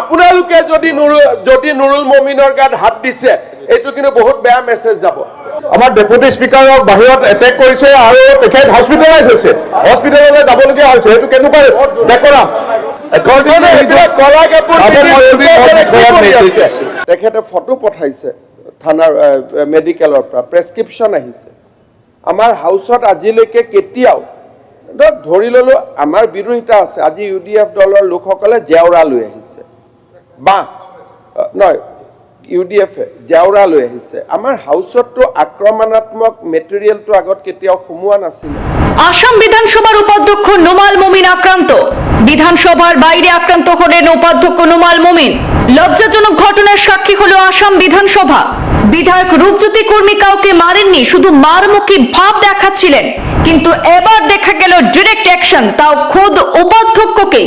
আপোনালোক যদি নুৰুল যদি নুৰুল মমিনৰ গাত হাত দিছে এইটো কিন্তু বহুত বেয়া মেছেজ যাব। আমাৰ ডেপুটি স্পীকাৰক বাহিৰত এটেক কৰিছে আৰু তেখেত হস্পিটেলাইজ হৈছে। হস্পিটেললৈ যাবলগীয়া হৈছে সেইটো কেনেকুৱা আছে? দিছোঁ। তেখেতে ফটো পঠাইছে। থানাৰ মেডিকেলৰ পৰা প্ৰেছক্ৰিপশ্যন আহিছে। আমাৰ হাউচত আজিলৈকে কেতিয়াও ধৰি ল'লো আমাৰ বিৰোধিতা আছে, আজি ইউ ডি এফ দলৰ লোকসকলে জেওৰা লৈ আহিছে। বাঁহ নহয় ইউ ডি এফে জেওৰা লৈ আহিছে। আমাৰ হাউচততো আক্ৰমণাত্মক মেটেৰিয়েলটো আগত কেতিয়াও সোমোৱা নাছিলে। আসাম বিধানসভার উপাধ্যক্ষ নোমাল মুমিন আক্রান্ত বিধানসভার বাইরে আক্রান্ত হলেন উপাধ্যক্ষ নোমাল মুমিন। লজ্জাজনক ঘটনার সাক্ষী হলো আসাম বিধানসভা। বিধায়ক রূপজ্যোতি কর্মী কাউকে মারেননি, শুধু মারমুখী ভাব দেখাচ্ছিলেন। কিন্তু এবার দেখা গেল ডিরেক্ট অ্যাকশন তাও খোদ উপাধ্যক্ষকে।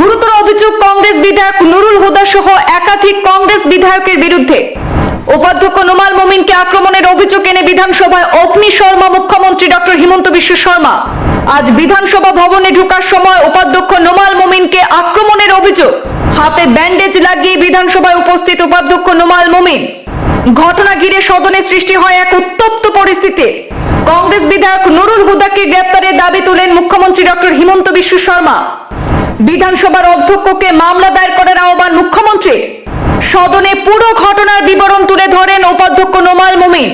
গুরুতর অভিযোগ কংগ্রেস বিধায়ক নুরুল হুদা সহ একাধিক কংগ্রেস বিধায়কের বিরুদ্ধে। উপাধ্যক্ষ নোমাল মোমিনকে আক্রমণের অভিযোগ এনে বিধানসভায় অগ্নি শর্মা মুখ্যমন্ত্রী ডক্টর হিমন্ত বিশ্ব শর্মা। আজ বিধানসভা ভবনে ঢোকার সময় উপাধ্যক্ষ নোমাল মোমিনকে আক্রমণের অভিযোগ। হাতে ব্যান্ডেজ লাগিয়ে বিধানসভায় উপস্থিত উপাধ্যক্ষ নোমাল মোমিন। ঘটনা ঘিরে সদনে সৃষ্টি হয় এক উত্তপ্ত পরিস্থিতি। কংগ্রেস বিধায়ক নুরুল হুদাকে গ্রেপ্তারের দাবি তোলেন মুখ্যমন্ত্রী ডক্টর হিমন্ত বিশ্ব শর্মা। বিধানসভার অধ্যক্ষকে মামলা দায়ের করার আহ্বান মুখ্যমন্ত্রী সদনে পুরো ঘটনার বিবরণ তুলে ধরেন উপাধ্যক্ষ নোমাল মুমিন।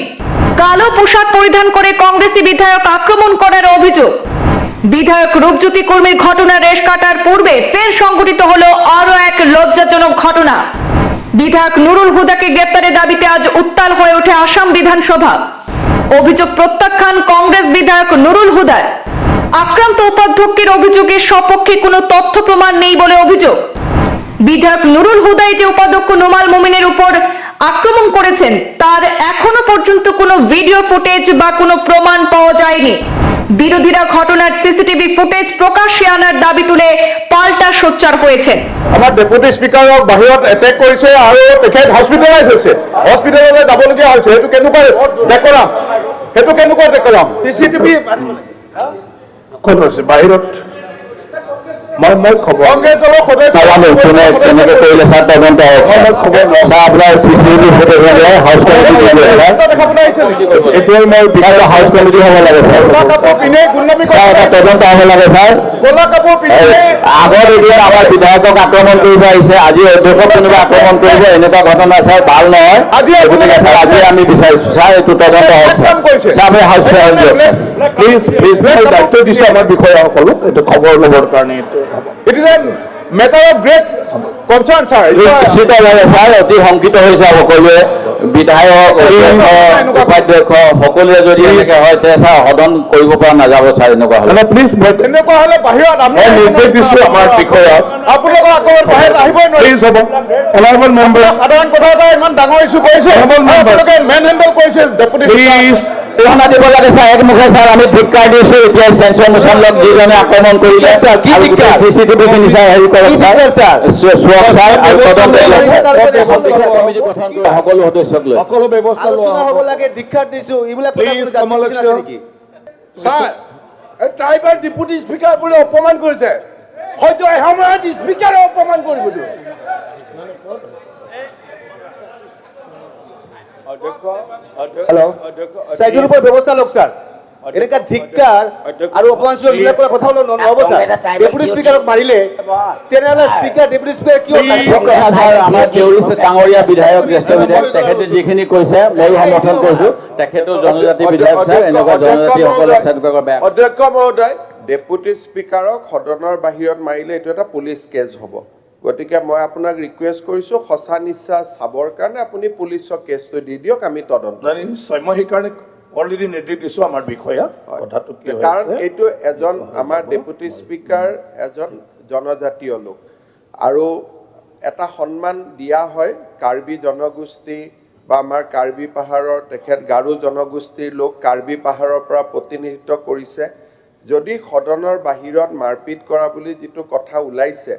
কালো পোশাক পরিধান করে কংগ্রেসী বিধায়ক আক্রমণ করার অভিযোগ। বিধায়ক রূপজ্যোতি কর্মীর ঘটনা রেশ কাটার পূর্বে ফের সংঘটিত হলো আরও এক লজ্জাজনক ঘটনা। বিধায়ক নুরুল হুদাকে গ্রেপ্তারের দাবিতে আজ উত্তাল হয়ে ওঠে আসাম বিধানসভা। অভিযোগ প্রত্যাখ্যান কংগ্রেস বিধায়ক নুরুল হুদার। আক্রান্ত উপাধ্যক্ষের অভিযোগে সপক্ষে কোনো তথ্য প্রমাণ নেই বলে অভিযোগ। বিধায়ক নুরুল হুদাই যে উপাধ্যক্ষ নোমাল মোমিনের উপর আক্রমণ করেছেন তার এখনও পর্যন্ত কোনো ভিডিও ফুটেজ বা কোনো প্রমাণ পাওয়া যায়নি। বিরোধীরা ঘটনার সিসিটিভি ফুটেজ প্রকাশ্যে আনার দাবি তুলে পাল্টা সোচ্চার হয়েছেন আমাৰ ডেপুটি স্পীকাৰক বাহিৰত এটেক কৰিছে আৰু তেখেত হস্পিটেলাইজ হৈছে। হস্পিটেললৈ যাবলগীয়া হৈছে। সেইটো কেনেকুৱা? ডেকৰাম সেইটো কেনেকুৱা চিচিটিভি কোন হৈছে? বাহিৰত? মই মই খবৰ নাজানো কোনে কেনেকে কৰিলে ছাৰ তদন্ত। আপোনাৰ চি চি হাউচ কমিটি নেকি এতিয়াই মই বিধায়ক হাউচ কমিটি হ'ব লাগে ছাৰ ছাৰ এটা তদন্ত হ'ব লাগে ছাৰ আগৰ এদিন আমাৰ বিধায়কক আক্ৰমণ কৰিব আহিছে আজি অধ্যক্ষক কোনোবা আক্ৰমণ কৰিব এনেকুৱা ঘটনা ছাৰ ভালো নহয়। গতিকে ছাৰ আজি আমি বিচাৰিছো। ছাৰ এইটো তদন্ত হওক ছাৰ আপুনি হাউচ প্লিজ প্লিজ দায়িত্ব দিছোঁ আমাৰ বিষয়াসকলক এইটো খবৰ ল'বৰ কাৰণে it is a matter of great concern sir নিশ্চিত ভাৱে ছাৰ অতি শংকিত হৈছে সকলোৱে। বিধায়ক উপাধ্যক্ষ সকলোৱে যদি এনেকে হয় তেতিয়া ছাৰ সদন কৰিব পৰা নাযাব ছাৰ এনেকুৱা হ'লে। প্লিজ এনেকুৱা হ'লে বাহিৰত আমি নিৰ্দেশ দিছোঁ আমাৰ বিষয়াক আপোনালোকৰ আকৌ বাহিৰত আহিবই নোৱাৰে। প্লিজ হ'ব। অনাৰেবল মেম্বাৰ সাধাৰণ কথা এটা ইমান ডাঙৰ ইছ্যু কৰিছে। আপোনালোকে মেন হেণ্ডেল কৰিছে ডেপুটি প্লিজ ঠিকনা দিব লাগে ছাৰ একমুখে ছাৰ আমি ধিক্কাৰ দিছোঁ এতিয়া চেঞ্চৰ মুছামলক যিজনে আক্ৰমণ কৰিলে। খিনি ছাৰ হেৰি কৰক তদন্ত। কমিটি গঠন কৰি সকলো সদস্যক লৈ। সকলো ব্যৱস্থা হ'ব লাগে দীক্ষাত দিছো এইবিলাক কথা Please, কোনো কমল জাতি sir. নেকি? ছাৰ এই ট্ৰাইবাৰ ডেপুটি স্পীকাৰ বুলি অপমান কৰিছে। হয়তো এসময়ত স্পীকাৰে অপমান কৰিব এইটোৰ ওপৰত ব্যৱস্থা লওক ছাৰ এনেকা ধিক্কাৰ আৰু অপমানসূচক এইবিলাক কৰা কথা হ'লে ন- নহ'ব ছাৰ ডেপুটি স্পীকাৰক মাৰিলে তেনেহ'লে স্পীকাৰ ডেপুটি স্পীকাৰ কিয় আমাৰ দেউৰী ডাঙৰীয়া বিধায়ক জ্যেষ্ঠ বিধায়ক তেখেতে যিখিনি কৈছে ময়ো সমৰ্থন কৰিছো। তেখেতো জনজাতি বিধায়ক ছাৰ এনেকুৱা জনজাতিসকলক অধ্যক্ষ মহোদয় ডেপুটি স্পীকাৰক সদনৰ বাহিৰত মাৰিলে এইটো এটা পুলিচ কেছ হ'ব। গতিকে মই আপোনাক ৰিকুৱেষ্ট কৰিছোঁ সঁচা নিচা চাবৰ কাৰণে আপুনি পুলিচক কেছটো দি দিয়ক আমি তদন্ত নিশ্চয়। মই সেইকাৰণে অলৰেডি নিৰ্দেশ দিছোঁ আমাৰ বিষয়াক কথাটো কাৰণ এইটো এজন আমাৰ ডেপুটি স্পীকাৰ এজন জনজাতীয় লোক। আৰু এটা সন্মান দিয়া হয় কাৰ্বি জনগোষ্ঠী বা আমাৰ কাৰ্বি পাহাৰৰ তেখেত গাৰো জনগোষ্ঠীৰ লোক কাৰ্বি পাহাৰৰ পৰা প্ৰতিনিধিত্ব কৰিছে। যদি সদনৰ বাহিৰত মাৰপিট কৰা বুলি যিটো কথা ওলাইছে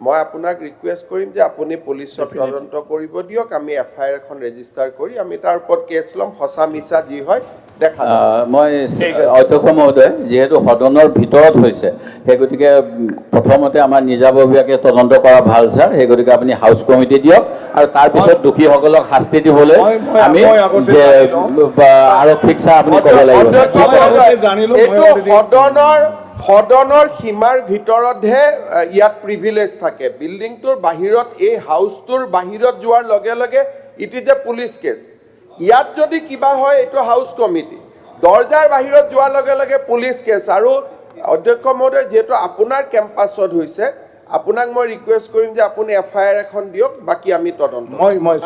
মই আপোনাক ৰিকুৱেষ্ট কৰিম যে আপুনি পুলিচত তদন্ত কৰিব দিয়ক আমি এফ আই আৰ এখন ৰেজিষ্টাৰ কৰি আমি তাৰ ওপৰত কেছ ল'ম সঁচা মিছা যি হয় দেখা মই অধ্যক্ষ মহোদয় যিহেতু সদনৰ ভিতৰত হৈছে সেই গতিকে প্ৰথমতে আমাৰ নিজাববীয়াকৈ তদন্ত কৰা ভাল ছাৰ সেই গতিকে আপুনি হাউচ কমিটি দিয়ক আৰু তাৰপিছত দোষীসকলক শাস্তি দিবলৈ আমি যে আৰক্ষীক ছাৰ আপুনি ক'ব লাগিব। সদনৰ সদনৰ সীমাৰ ভিতৰতহে ইয়াত প্ৰিভিলেজ থাকে। বিল্ডিংটোৰ বাহিৰত এই হাউচটোৰ বাহিৰত যোৱাৰ লগে লগে it is a police case ইয়াত যদি কিবা হয় এইটো হাউচ কমিটি দৰ্জাৰ বাহিৰত যোৱাৰ লগে লগে পুলিচ কেছ আৰু অধ্যক্ষ মহোদয় যিহেতু আপোনাৰ কেম্পাছত হৈছে আপোনাক মই ৰিকুৱেষ্ট কৰিম যে আপুনি এফ আই আৰ এখন দিয়ক বাকী আমি তদন্ত মই মই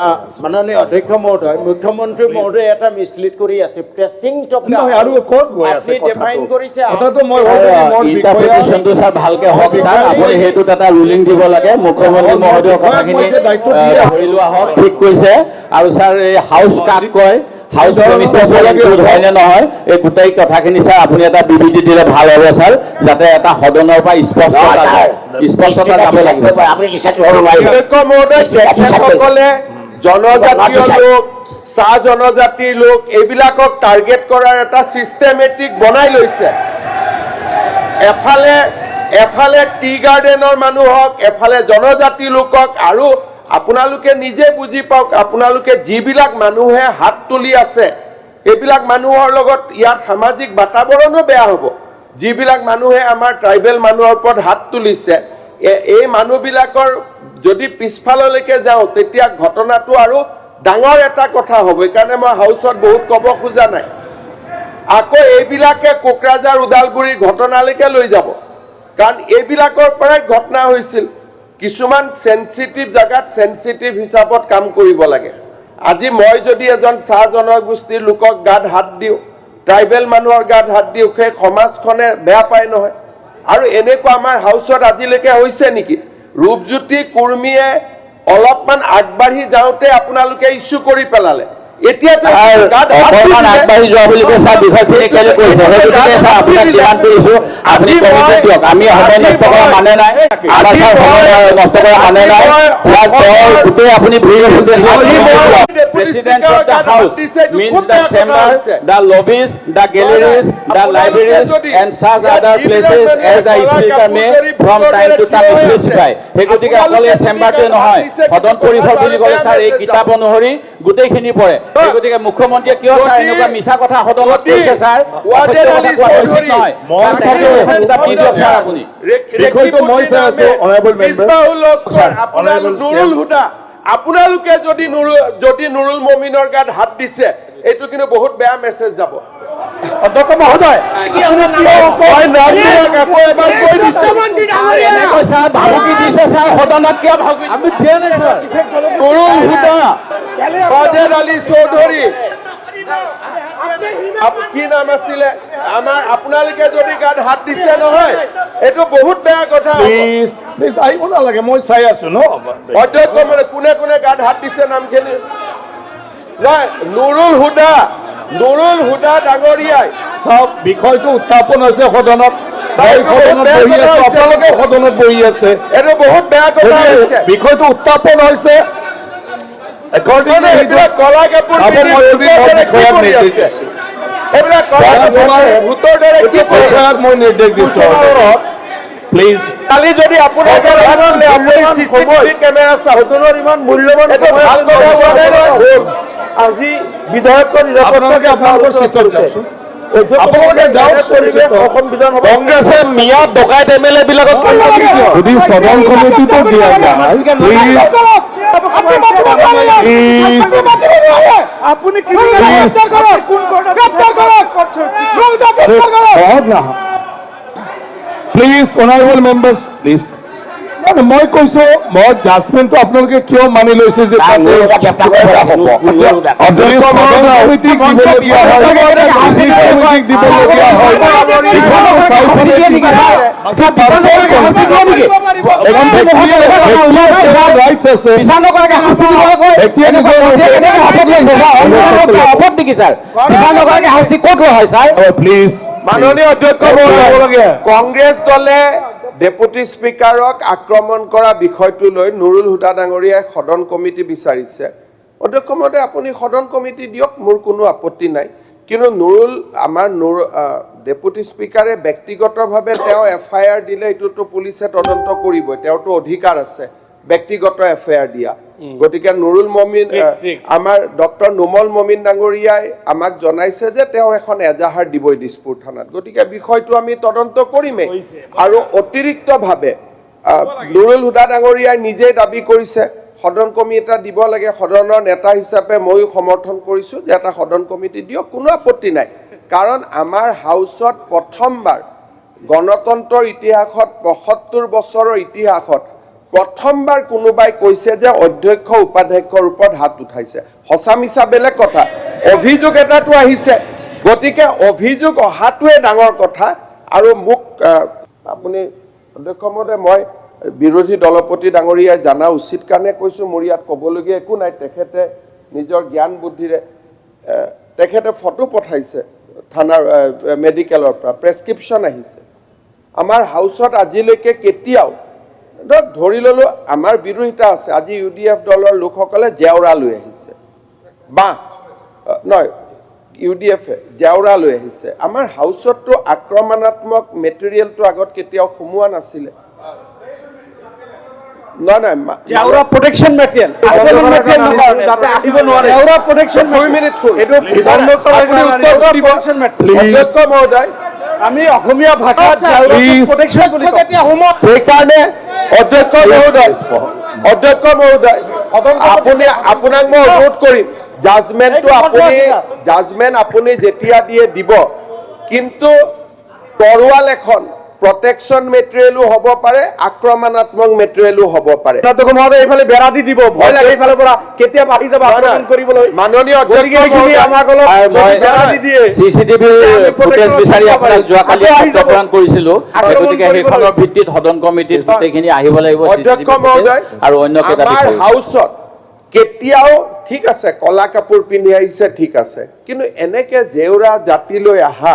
মাননীয় অধ্যক্ষ মহোদয় মুখ্যমন্ত্ৰী মহোদয়ে এটা মিছলিড কৰি আছে প্ৰেচিং নহয় আৰু ক'ত গৈ আছে ডিফাইন কৰিছে কথাটো মই already ইণ্টাৰপ্ৰিটেশ্যনটো ছাৰ ভালকে হওক ছাৰ আপুনি সেইটোত এটা ৰুলিং দিব লাগে। মুখ্যমন্ত্ৰী মহোদয়ৰ কথাখিনি। ধৰি লোৱা হওক ঠিক কৈছে। আৰু ছাৰ এই হাউচ কাক কয়? হাউচ প্ৰেমিচেছ ইনক্লুড হয় নে নহয় এই গোটেই কথাখিনি ছাৰ আপুনি এটা বিবৃতি দিলে ভালো হ'ব ছাৰ যাতে এটা সদনৰ পৰা স্পষ্টতা যাব লাগিব। তেখেতসকলে জনজাতীয় লোক চাহ জনজাতিৰ লোক এইবিলাকক টাৰ্গেট কৰাৰ এটা চিষ্টেমেটিক বনাই লৈছে। এফালে এফালে টি গাৰ্ডেনৰ মানুহক এফালে জনজাতি লোকক আৰু আপোনালোকে নিজে বুজি পাওক, আপোনালোকে যিবিলাক মানুহে হাত তুলি আছে, এইবিলাক মানুহৰ লগত ইয়াত সামাজিক বাতাবৰণো বেয়া হ'ব। যিবিলাক মানুহে আমাৰ ট্ৰাইবেল মানুহৰ ওপৰত হাত তুলিছে এই মানুহবিলাকৰ যদি পিছফাললৈকে যাওঁ, তেতিয়া ঘটনাটো আৰু ডাঙৰ এটা কথা হ'ব। সেইকাৰণে মই হাউচত বহুত ক'ব খোজা নাই। আকৌ এইবিলাকে কোকৰাঝাৰ, ওদালগুৰি ঘটনালৈকে লৈ যাব। কাৰণ এইবিলাকৰ পৰাই ঘটনা হৈছিল। কিছুমান চেঞ্চিটিভ জেগাত চেঞ্চিটিভ হিচাপত কাম কৰিব লাগে। আজি মই যদি এজন চাহ জনগোষ্ঠীৰ লোকক গাত হাত দিওঁ, ট্ৰাইবেল মানুহৰ গাত হাত দিওঁ, সেই সমাজখনে বেয়া পায় নহয়। আৰু এনেকুৱা আমাৰ হাউচত আজিলৈকে হৈছে নেকি? ৰূপজ্যোতি কুৰ্মীয়ে অলপমান আগবাঢ়ি যাওঁতে আপোনালোকে ইছ্যু কৰি পেলালে। অকণমান। আগবাঢ়ি যোৱা বুলি কৈ বিষয়খিনি কেলে কৈছে সেই গতিকে আপোনাক ডিমাণ্ড কৰিছোঁ আপুনি কমিটি দিয়ক। আমি সময় নষ্ট কৰা মানে নাই। আমাৰ ছাৰ সময় নষ্ট কৰা মানে নাই। ছাৰ দল গোটেই আপুনি ঘূৰি President of the house means the বেয়া কথা chamber, হৈছে। the lobbies, the galleries, the libraries and such other places as the speaker may from time to time থিয় হৈ আছে। specify সেই গতিকে অকল এই চেম্বাৰটোৱে নহয় সদন বুলি ক'লে ছাৰ এই কিতাপ অনুসৰি গোটেইখিনি পৰে। সেই গতিকে মুখ্যমন্ত্ৰীয়ে কিয় ছাৰ যদি- এনেকুৱা মিছা কথা সদনত কৈছে ছাৰ? আপোনালোক যদি নুৰুল যদি নুৰুল মমিনৰ গাত হাত দিছে এইটো কিন্তু বহুত বেয়া মেছেজ যাব। অধ্যক্ষ মহোদয় ভাবুকি দিছে ছাৰ সদনত কিয় ভাবুকি আমি দিয়া নাই ছাৰ। নুৰুল হুদা ৱাজেদ আলী আপ- কি নাম আছিলে? আমাৰ আপোনালোকে যদি গাত হাত দিছে নহয় এইটো বহুত বেয়া কথা। প্লিজ প্লিজ আহিব নালাগে মই চাই আছো ন? অধ্যক্ষ মানে কোনে কোনে গাত হাত দিছে নামখিনি? নাই নুৰুল হুদা। নুৰুল হুদা ডাঙৰীয়াই। চাওক বিষয়টো উত্থাপন হৈছে সদনত। সদনত বহি আছো এইটো বহুত বেয়া কথা বিষয়টো উত্থাপন হৈছে। মানে কলা যদি আপোনাৰ-। ইমান মূল্যৱান। আজি বিধায়কৰ আপোনালোকে আপোনালোকৰ চিটত যাওকচোন কংগ্ৰেছে মিয়াত ডকাইত এম এল এ বিলাকক যদি সদন কমিটিটো দিয়া যায় প্লিজ আপুনি কি প্লিজ অনাৰেবল মেম্বাৰ্ছ প্লিজ মই কৈছো মই জাজমেণ্টটো আপোনালোকে কিয় মানি লৈছে যে কংগ্ৰেছ দলে ডেপুটি স্পীকাৰক আক্ৰমণ কৰা বিষয়টো লৈ নুৰুল হুদা ডাঙৰীয়াই সদন কমিটি বিচাৰিছে। অধ্যক্ষ মহোদয় আপুনি সদন কমিটি দিয়ক, মোৰ কোনো আপত্তি নাই। কিন্তু নুৰুল, আমাৰ নুৰ ডেপুটি স্পীকাৰে ব্যক্তিগতভাৱে তেওঁ এফ আই আৰ দিলে, এইটোতো পুলিচে তদন্ত কৰিবই তেওঁৰতো অধিকাৰ আছে। ব্যক্তিগত এফ আই আৰ দিয়া। গতিকে নুৰুল মমিন আমাৰ ডক্টৰ নুমল মমিন ডাঙৰীয়াই আমাক জনাইছে যে তেওঁ এখন এজাহাৰ দিবই দিছপুৰ থানাত। গতিকে বিষয়টো আমি তদন্ত কৰিমেই। আৰু অতিৰিক্তভাৱে নুৰুল হুদা ডাঙৰীয়াই নিজেই দাবি কৰিছে সদন কমিটি এটা দিব লাগে। সদনৰ নেতা হিচাপে ময়ো সমৰ্থন কৰিছোঁ যে এটা সদন কমিটি দিয়ক। কোনো আপত্তি নাই। কাৰণ আমাৰ হাউচত প্ৰথমবাৰ গণতন্ত্ৰৰ ইতিহাসত পঁয়সত্তৰ বছৰৰ ইতিহাসত প্ৰথমবাৰ কোনোবাই কৈছে যে অধ্যক্ষ উপাধ্যক্ষৰ ওপৰত হাত উঠাইছে। সঁচা মিছা বেলেগ কথা। অভিযোগ এটাতো আহিছে। গতিকে অভিযোগ অহাটোৱে ডাঙৰ কথা। আৰু মোক আপুনি, অধ্যক্ষ মহোদয়, মই বিৰোধী দলপতি ডাঙৰীয়াই জানা উচিত কাৰণে কৈছোঁ। মোৰ ইয়াত ক'বলগীয়া একো নাই। তেখেতে নিজৰ জ্ঞান বুদ্ধিৰে তেখেতে ফটো পঠাইছে। থানাৰ মেডিকেলৰ পৰা। প্ৰেছক্ৰিপশ্যন আহিছে। আমাৰ হাউচত আজিলৈকে কেতিয়াও ধৰি ল'লোঁ আমাৰ বিৰোধিতা আছে। আজি ইউ ডি এফ দলৰ লোকসকলে জেওৰা লৈ আহিছে। বাঁহ আহ, নহয় ইউ ডি এফে জেওৰা লৈ আহিছে। আমাৰ হাউচততো আক্ৰমণাত্মক মেটেৰিয়েলটো আগত কেতিয়াও সোমোৱা নাছিলে। নহয় নহয় মা- জেওৰা প্ৰটেকশ্যন মেটেৰিয়েল আক্ৰমণ মেটেৰিয়েল নহয় যাতে আহিব নোৱাৰে। জেওৰা প্ৰটেকশ্যন দুই মিনিট শুন। এইটো বন্ধ কৰাৰ আপুনি কাৰণে উত্তৰ জেওৰা দিব। প্ৰটেকশ্যন মেটেৰিয়েল অধ্যক্ষ মহোদয়। আমি অসমীয়া ভাষাত অধ্যক্ষ মহোদয়। অধ্যক্ষ মহোদয় আপুনি আপোনাক মই অনুৰোধ কৰিম জাজমেণ্টটো আপুনি জাজমেণ্ট আপুনি যেতিয়া দিয়ে দিব। কিন্তু তৰোৱাল এখন প্ৰটেকশ্যন মেটেৰিয়েলো হ'ব পাৰে আক্ৰমণাত্মক মেটেৰিয়েলো হ'ব পাৰে। মহোদয় এইফালে বেৰা দি দিব ভয় লাগে এইফালৰ পৰা কেতিয়াবা আহি যাব আক্ৰমণ কৰিবলৈ। মাননীয় আমাক অলপ বেৰা দি দিয়ে চি চি ফুটেজ বিচাৰি আপোনাক যোৱাকালি। প্ৰদান কৰিছিলো। গতিকে সেইখনৰ ভিত্তিত সদন কমিটিত গোটেইখিনি আহিব লাগিব অধ্যক্ষ মহোদয় আৰু অন্য কেইটা হাউচত কেতিয়াও ঠিক আছে কলা কাপোৰ পিন্ধি আহিছে ঠিক আছে। কিন্তু এনেকে জেউৰা জাতি লৈ আহা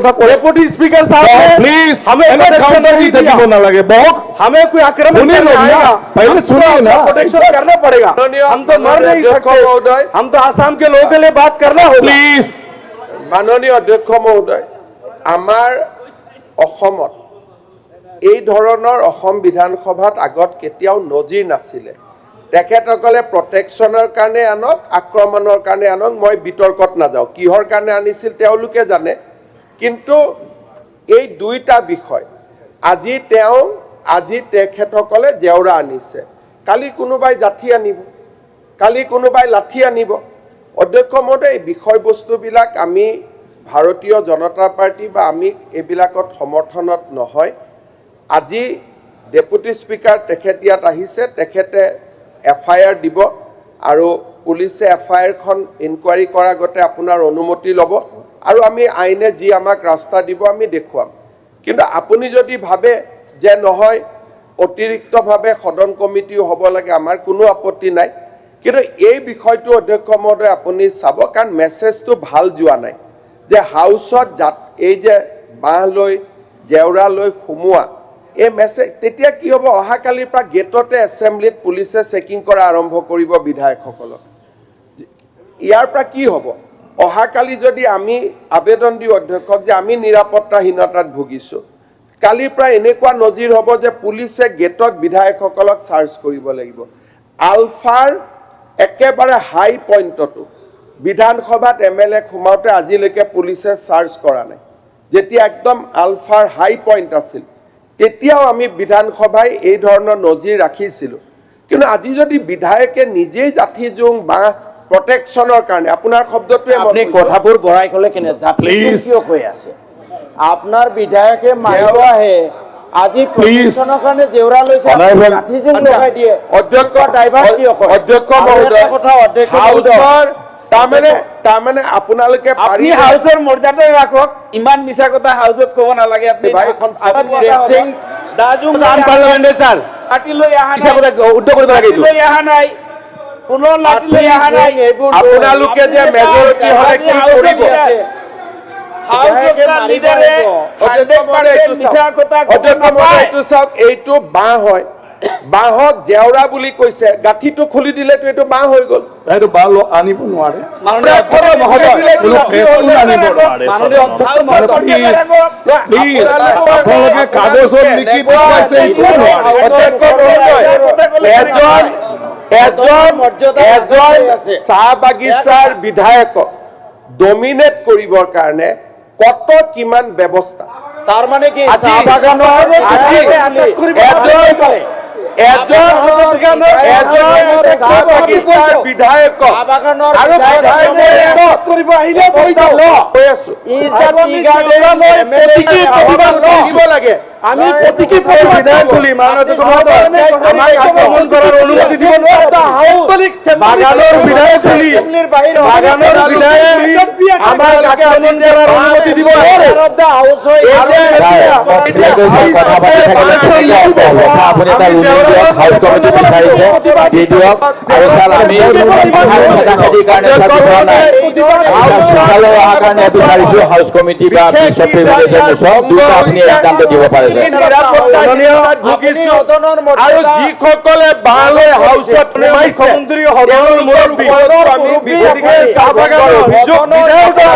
মাননীয় माननीय অধ্যক্ষ মহোদয়, अध्यक्ष डेपुटी स्पीकर साहब ने প্লিজ हमें এনে protection কাউন্টাৰ नहीं দি থাকিব दिया নালাগে বহক हमें कोई आक्रमण सुनिए करने लोग ना, आएगा पहले हमको सुनिए ना। प्रोटेक्शन करना पड़ेगा माननीय- हम तो मर नहीं अध्यक्ष सकते महोदय। हम तो आसाम के लोगों के लिए बात करना होगा প্লিজ মাননীয় অধ্যক্ষ মহোদয় আমাৰ অসমত এই ধৰণৰ অসম বিধানসভাত আগত কেতিয়াও নজিৰ নাছিলে তেখেতসকলে প্ৰটেকশ্যনৰ কাৰণে আনক আক্ৰমণৰ কাৰণে আনক মই বিতৰ্কত নাযাওঁ কিহৰ কাৰণে আনিছিল তেওঁলোকে জানে কিন্তু এই দুইটা বিষয়, আজি তেওঁ, আজি তেখেতসকলে জেওৰা আনিছে। কালি কোনোবাই জাঠি আনিব, কালি কোনোবাই লাঠি আনিব। অধ্যক্ষ মহোদয়, এই বিষয়বস্তুবিলাক আমি ভাৰতীয় জনতা পাৰ্টি বা আমি এইবিলাকত সমৰ্থনত নহয়। আজি ডেপুটি স্পীকাৰ তেখেত ইয়াত আহিছে, তেখেতে এফ আই আৰ দিব আৰু পুলিচে এফ আই আৰখন ইনকুৱাৰী কৰাৰ আগতে আপোনাৰ অনুমতি ল'ব আৰু আমি আইনে যি আমাক ৰাস্তা দিব, আমি দেখুৱাম। কিন্তু আপুনি যদি ভাবে যে নহয়, অতিৰিক্তভাৱে সদন কমিটিও হ'ব লাগে, আমাৰ কোনো আপত্তি নাই। কিন্তু এই বিষয়টো অধ্যক্ষ মহোদয়, আপুনি চাব, কাৰণ মেছেজটো ভালো যোৱা নাই যে হাউচত জাত, এই যে বাঁহ লৈ, জেওৰা লৈ সোমোৱা, এই মেছেজ, তেতিয়া কি হ'ব? অহাকালিৰ পৰা গেটতে এছেম্বলিত পুলিচে চেকিং কৰা আৰম্ভ কৰিব বিধায়কসকলক। ইয়াৰ পৰা কি হ'ব? অহাকালি যদি আমি আবেদন দিওঁ অধ্যক্ষক যে আমি নিৰাপত্তাহীনতাত ভুগিছোঁ কালিৰ পৰা এনেকুৱা নজিৰ হ'ব যে পুলিচে গেটত বিধায়কসকলক চাৰ্জ কৰিব লাগিব। আলফাৰ একেবাৰে হাই পইণ্টতো বিধানসভাত এম এল এক সোমাওঁতে আজিলৈকে পুলিচে চাৰ্জ কৰা নাই। যেতিয়া একদম আলফাৰ হাই পইণ্ট আছিল, তেতিয়াও আমি বিধানসভাই এই ধৰণৰ নজিৰ ৰাখিছিলোঁ। কিন্তু আজি যদি বিধায়কে নিজেই জাঠি জোং বা প্ৰটেকশ্যনৰ কাৰণে। আপোনাৰ শব্দটোৱে মই আপুনি। কথাবোৰ বঢ়াই ক'লে কেনে. কিয় কৈ আছে? আপোনাৰ বিধায়কে মাৰিব আহে। আজি Please. প্ৰশিক্ষণৰ কাৰণে জেউৰা লৈছে জোং লগাই দিয়ে। অধ্যক্ষ ড্ৰাইভাৰ কি অকল অধ্যক্ষ মহোদয়। কথা অধ্যক্ষ তাৰমানে তাৰমানে আপোনালোকে আপুনি হাউচৰ মৰ্যাদা ৰাখক। ইমান মিছা কথা হাউচত ক'ব নালাগে। আপুনি দাজুং আনপাৰ্লামেণ্টাৰী ছাৰ লাঠি লৈ অহা নাই। আপোনালোকে যে মেজৰিটি হলে কি কৰিব নাপায় এইটো চাওক এইটো বাঁহ হয়। বাঁহক জেওৰা বুলি কৈছে। গাঁঠিটো খুলি দিলেতো এইটো বাঁহ হৈ গ'ল। এইটো বাল আনিব নোৱাৰে। কাগজত লিখি এজন এজন এজন চাহ বাগিচাৰ বিধায়কক ডমিনেট কৰিবৰ কাৰণে কত কিমান ব্যৱস্থা তাৰ মানে কি চাহ বাগানৰ আজি আমি প্ৰতিবাদ খুলিম আমাক আক্ৰমণ কৰাৰ অনুমতি দিব বাগানৰ বিধায়ক খুলি বাগানৰ বিধায়ক খুলি আমাক আক্ৰমণ কৰাৰ অনুমতি দিব আমি কমিটি বা দুটা আপুনি একান্ত দিব আৰু যিসকলে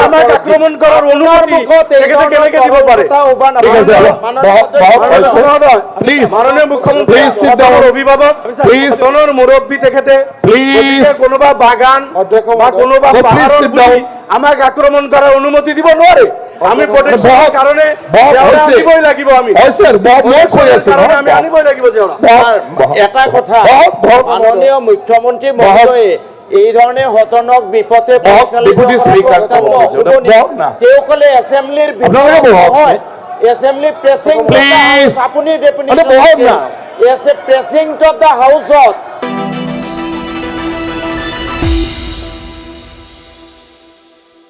আমাক আক্ৰমণ কৰাৰ অনুমতি তেখেতে কেনেকে দিব পাৰে ঠিক আছে হৈছে প্লিজ মাননীয় মুখ্যমন্ত্ৰী অভিভাৱক. মুৰব্বী তেখেতে. কোনোবা বাগান বা কোনোবা আমাক আক্ৰমণ কৰাৰ অনুমতি দিব নোৱাৰে আমি হৈছে। আনিবই লাগিব আমি। আছো আনিবই লাগিব এটা কথা। মাননীয় মুখ্যমন্ত্ৰী মহোদয়ে এই সদনক বিপথে ক'লে। হয়। এছেম্বলি প্ৰেচিং আপুনি ডেপুটি। প্ৰেচিং অফ দ্য হাউচত